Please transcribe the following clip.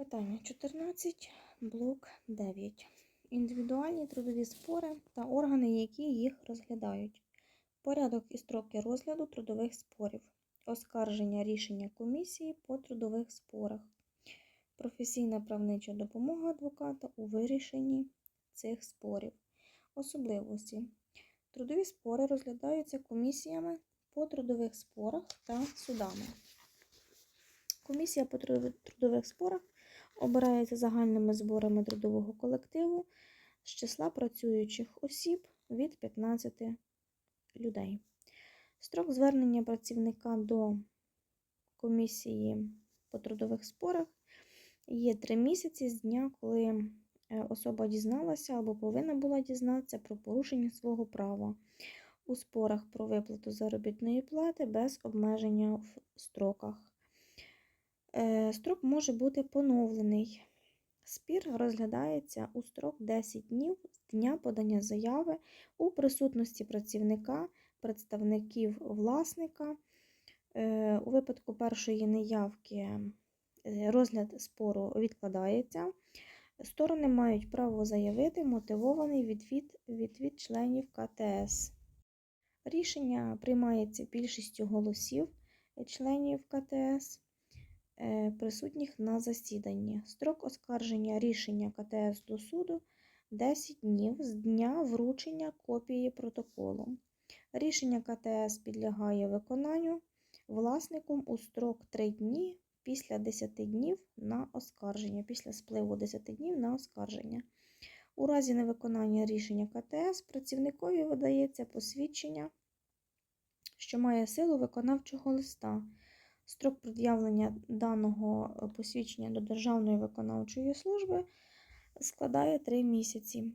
Питання 14, блок 9. Індивідуальні трудові спори та органи, які їх розглядають. Порядок і строки розгляду трудових спорів. Оскарження рішення комісії по трудових спорах. Професійна правнича допомога адвоката у вирішенні цих спорів. Особливості. Трудові спори розглядаються комісіями по трудових спорах та судами. Комісія по трудових- спорах обирається загальними зборами трудового колективу з числа працюючих осіб від 15 людей. Строк звернення працівника до комісії по трудових спорах є 3 місяці з дня, коли е, особа дізналася або повинна була дізнатися про порушення свого права у спорах про виплату заробітної плати без обмеження в строках. Е, Строк може бути поновлений. Спір розглядається у строк 10 днів з дня подання заяви у присутності працівника, представників власника. Е, У випадку першої неявки е, розгляд спору відкладається. Сторони мають право заявити мотивований відвід, відвід членів КТС. Рішення приймається більшістю голосів членів КТС присутніх на засіданні. Строк оскарження рішення КТС до суду 10 днів з дня вручення копії протоколу. Рішення КТС підлягає виконанню власником у строк 3 дні після 10 днів на оскарження, після спливу 10 днів на оскарження. У разі невиконання рішення КТС працівникові видається посвідчення, що має силу виконавчого листа. Строк пред'явлення даного е, посвідчення до Державної виконавчої служби складає 3 місяці.